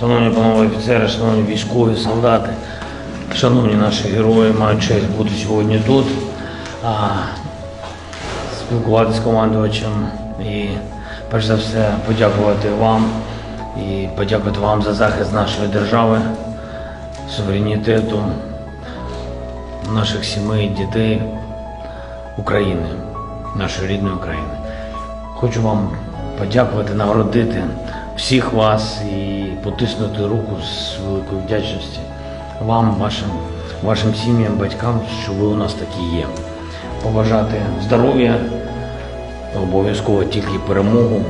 Шановні панове офіцери, шановні військові, солдати, шановні наші герої, мають честь бути сьогодні тут, спілкуватися з командувачем і перш за все подякувати вам і подякувати вам за захист нашої держави, суверенітету, наших сімей, дітей України, нашої рідної України. Хочу вам подякувати, нагородити всіх вас і потиснути руку з великою вдячності вам, вашим, вашим сім'ям, батькам, що ви у нас такі є. Побажати здоров'я, обов'язково тільки перемогу.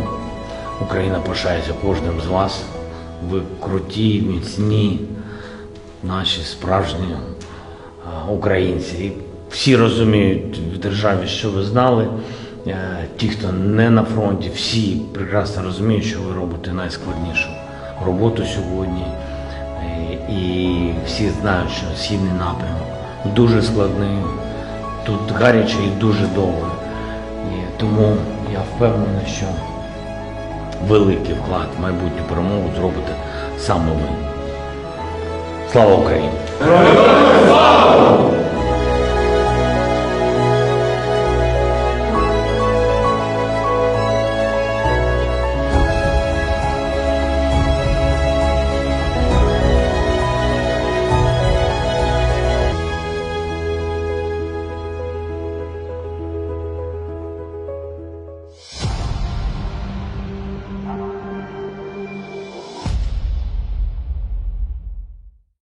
Україна пишається кожним з вас. Ви круті, міцні, наші справжні українці. І всі розуміють в державі, що ви знали. Е, Ті, хто не на фронті, всі прекрасно розуміють, що ви робите найскладнішу роботу сьогодні. Е, І всі знають, що східний напрямок дуже складний, тут гаряче і дуже довго. І тому я впевнений, що великий вклад в майбутню перемогу зробите саме ви. Слава Україні!